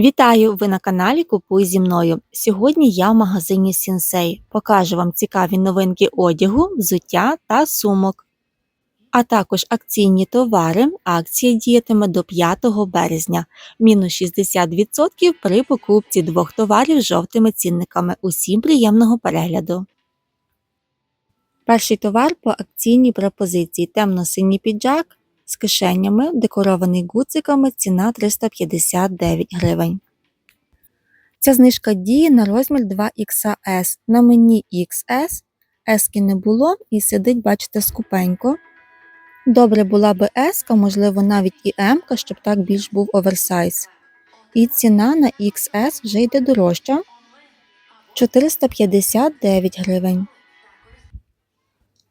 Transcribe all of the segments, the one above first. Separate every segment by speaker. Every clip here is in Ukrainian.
Speaker 1: Вітаю! Ви на каналі Купуй зі мною. Сьогодні я в магазині Сінсей. Покажу вам цікаві новинки одягу, взуття та сумок. А також акційні товари. Акція діятиме до 5 березня. Мінус 60% при покупці двох товарів з жовтими цінниками. Усім приємного перегляду. Перший товар по акційній пропозиції темно-синій піджак з кишенями, декорований гудзиками, ціна 359 гривень. Ця знижка діє на розмір 2XS. На мені XS, S не було і сидить, бачите, скупенько. Добре була би S, можливо, навіть і M, щоб так більш був оверсайз. І ціна на XS вже йде дорожча 459 гривень.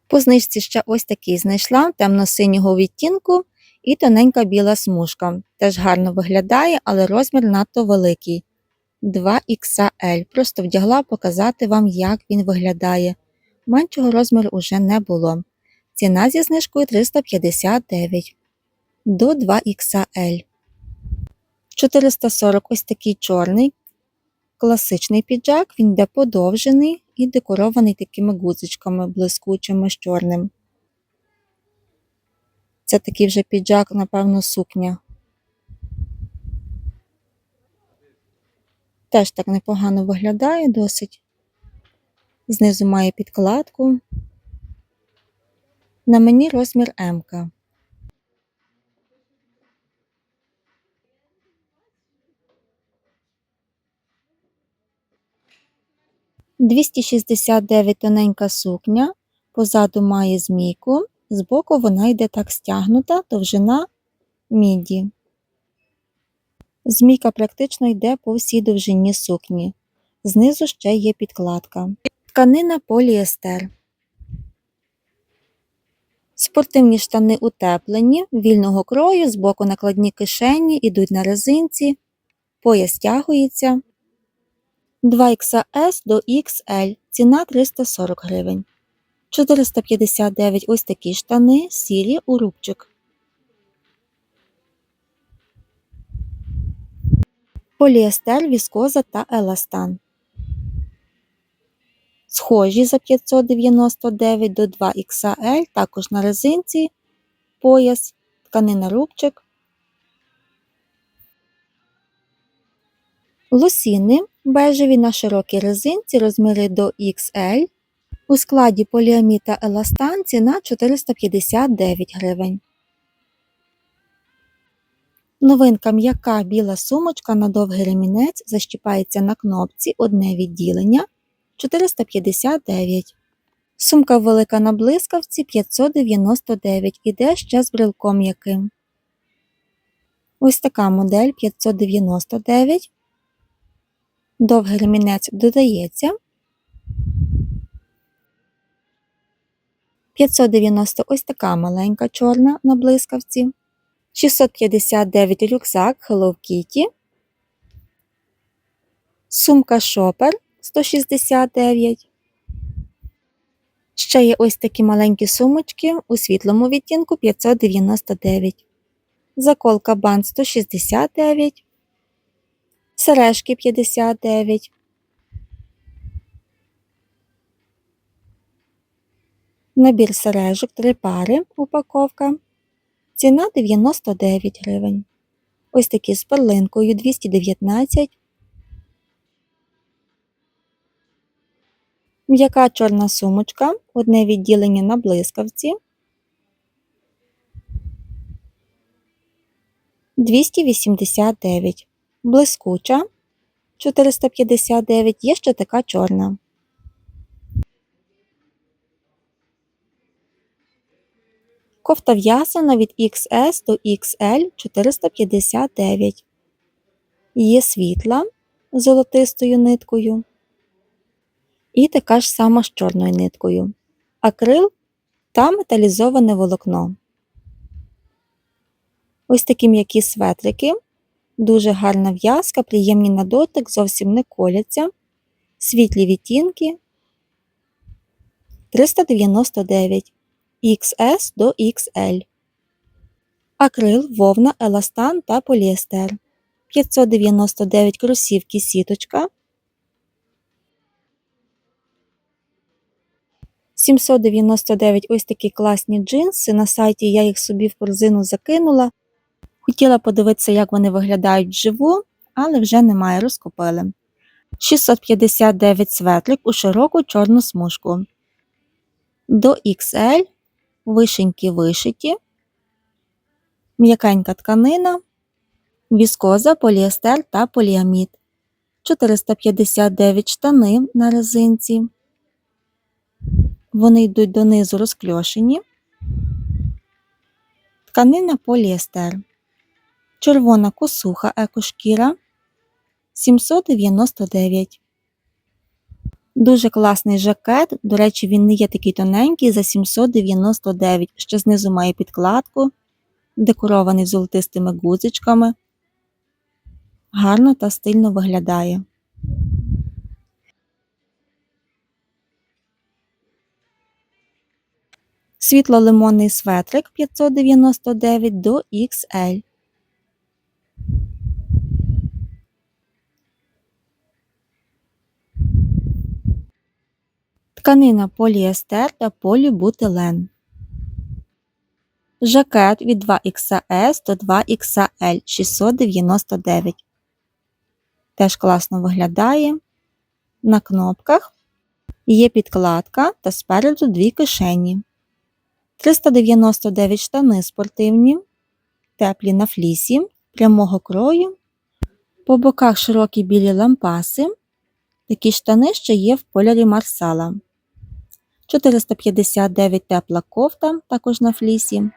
Speaker 1: По знижці ще ось такий знайшла темно-синього відтінку і тоненька біла смужка. Теж гарно виглядає, але розмір надто великий. 2XL. Просто вдягла показати вам, як він виглядає. Меншого розміру уже не було. Ціна зі знижкою 359 до 2XL. 440 ось такий чорний. Класичний піджак, він йде подовжений і декорований такими гудзичками блискучими з чорним. Це такий вже піджак, напевно, сукня. Теж так непогано виглядає досить. Знизу має підкладку. На мені розмір М. -ка. 269 тоненька сукня, позаду має змійку, збоку вона йде так стягнута, довжина міді. Змійка практично йде по всій довжині сукні. Знизу ще є підкладка. Тканина поліестер. Спортивні штани утеплені, вільного крою, збоку накладні кишені, йдуть на резинці, пояс стягується. 2XS до XL, ціна 340 гривень. 459 ось такі штани, сірі у рубчик. Поліестер, віскоза та еластан. Схожі за 599 до 2XL, також на резинці, пояс, тканина рубчик. Лосіни бежеві на широкій резинці розміри до XL. У складі поліамід та ціна 459 гривень. Новинка м'яка біла сумочка на довгий ремінець защіпається на кнопці одне відділення 459. Сумка велика на блискавці 599 іде ще з брелком яким. Ось така модель 599. Довгий ремінець додається. 590 ось така маленька чорна на блискавці. 659 рюкзак Hello Kitty. Сумка шопер 169. Ще є ось такі маленькі сумочки у світлому відтінку 599. Заколка банд 169 сережки 59. Набір сережок 3 пари упаковка. Ціна 99 гривень. Ось такі з перлинкою 219. М'яка чорна сумочка, одне відділення на блискавці. 289 блискуча 459 є ще така чорна. Кофта в'язана від XS до XL 459. Є світла з золотистою ниткою. І така ж сама з чорною ниткою. Акрил та металізоване волокно. Ось такі м'які светрики Дуже гарна в'язка, приємні на дотик, зовсім не коляться. Світлі відтінки 399 XS до XL. Акрил, вовна, еластан та поліестер. 599 кросівки сіточка. 799 ось такі класні джинси. На сайті я їх собі в корзину закинула. Хотіла подивитися, як вони виглядають вживу, але вже немає, розкупили. 659 светлик у широку чорну смужку. До XL вишеньки вишиті, м'якенька тканина, віскоза, поліестер та поліамід. 459 штани на резинці. Вони йдуть донизу розкльошені. Тканина поліестер. Червона косуха екошкіра 799. Дуже класний жакет. До речі, він не є такий тоненький за 799. Ще знизу має підкладку, декорований золотистими гудзичками. Гарно та стильно виглядає. Світло-лимонний светрик 599 до XL. Тканина поліестер та полібутилен. Жакет від 2XS до 2XL 699. Теж класно виглядає. На кнопках є підкладка та спереду дві кишені. 399 штани спортивні, теплі на флісі, прямого крою. По боках широкі білі лампаси. Такі штани ще є в кольорі марсала. 459 тепла кофта, також на флісі.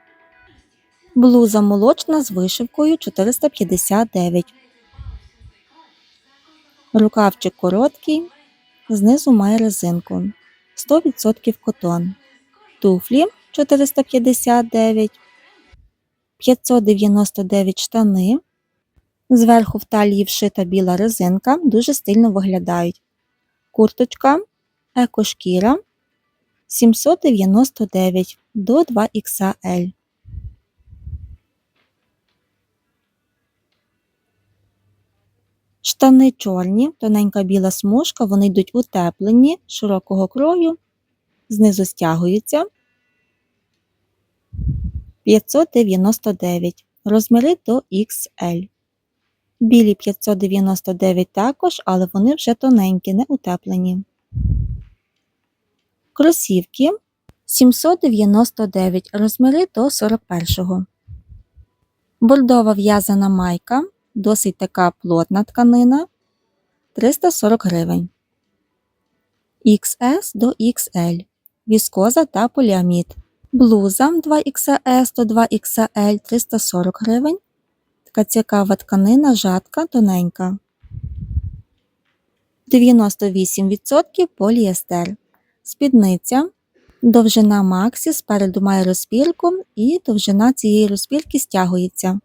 Speaker 1: Блуза молочна з вишивкою 459. Рукавчик короткий, знизу має резинку 100% котон. Туфлі 459, 599 штани. Зверху в талії вшита біла резинка, дуже стильно виглядають. Курточка, екошкіра 799 до 2XL. Штани чорні, тоненька біла смужка, вони йдуть утеплені, широкого крою, знизу стягуються. 599. Розміри до XL. Білі 599 також, але вони вже тоненькі, не утеплені. Кросівки 799 розміри до 41. Бордова в'язана майка, досить така плотна тканина 340 гривень. XS до XL. Віскоза та поліамід. Блуза 2XS до 2XL 340 гривень. Така цікава тканина, жатка, тоненька. 98% поліестер. Спідниця. Довжина Максі спереду має розпірку і довжина цієї розпірки стягується.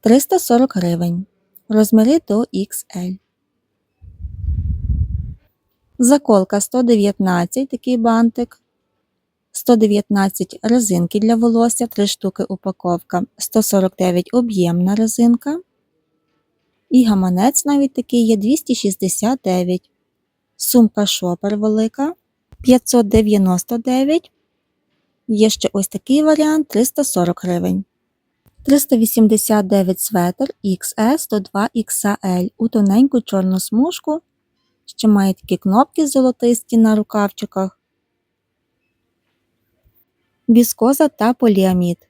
Speaker 1: 340 гривень. Розміри до XL. Заколка 119 такий бантик. 119 резинки для волосся, 3 штуки упаковка, 149 об'ємна резинка. І гаманець навіть такий є 269. Сумка шопер велика 599. Є ще ось такий варіант 340 гривень. 389 светр XS до 2XL у тоненьку чорну смужку. Ще має такі кнопки золотисті на рукавчиках віскоза та поліамід.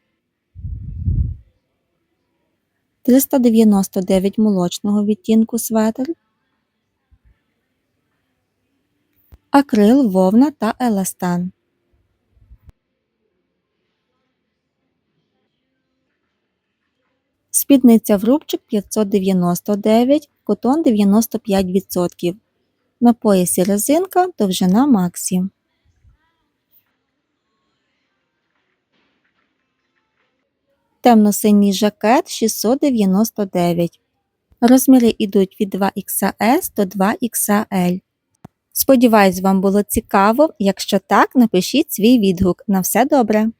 Speaker 1: 399 молочного відтінку светр, акрил, вовна та еластан. Спідниця в рубчик 599, котон 95%. На поясі резинка, довжина Максі. Темно-синій жакет 699. Розміри йдуть від 2XS до 2XL. Сподіваюсь, вам було цікаво. Якщо так, напишіть свій відгук. На все добре!